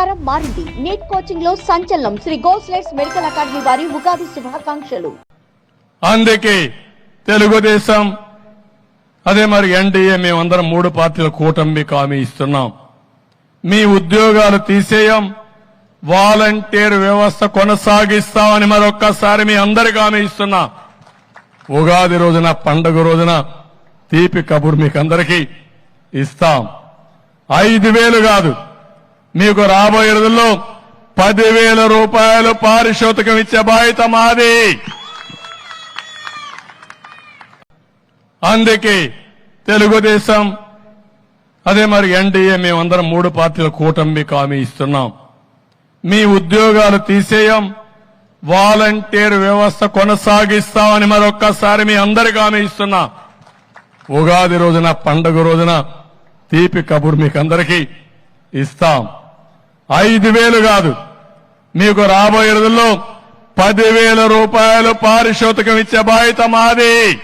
ప్రచారం మారింది. నీట్ కోచింగ్లో సంచలనం. శ్రీ గోస్లెట్స్ మెడికల్ అకాడమీ వారి ఉగాది శుభాకాంక్షలు. అందుకే తెలుగుదేశం అదే మరి ఎన్డీఏ మేమందరం మూడు పార్టీల కూటమి హామీ ఇస్తున్నాం. మీ ఉద్యోగాలు తీసేయం వాలంటీర్ వ్యవస్థ కొనసాగిస్తామని మరొక్కసారి మీ అందరికి హామీ ఇస్తున్నా. ఉగాది రోజున పండుగ రోజున తీపి కబురు మీకు అందరికీ ఇస్తాం. ఐదు వేలు కాదు మీకు రాబోయే రోజుల్లో పదివేల రూపాయలు పారితోషికం ఇచ్చే బాధ్యత మాది. అందుకే తెలుగుదేశం అదే మరి ఎన్డీఏ మేమందరం మూడు పార్టీల కూటమి హామీ ఇస్తున్నాం. మీ ఉద్యోగాలు తీసేయం వాలంటీర్ వ్యవస్థ కొనసాగిస్తామని మరొక్కసారి మీ అందరికి హామీ ఇస్తున్నా. ఉగాది రోజున పండుగ రోజున తీపి కబుర్ మీకు అందరికీ ఇస్తాం. ఐదు వేలు కాదు. మీకు రాబోయే రోజుల్లో పదివేల రూపాయలు పారితోషికం ఇచ్చే బాధ్యత మాది.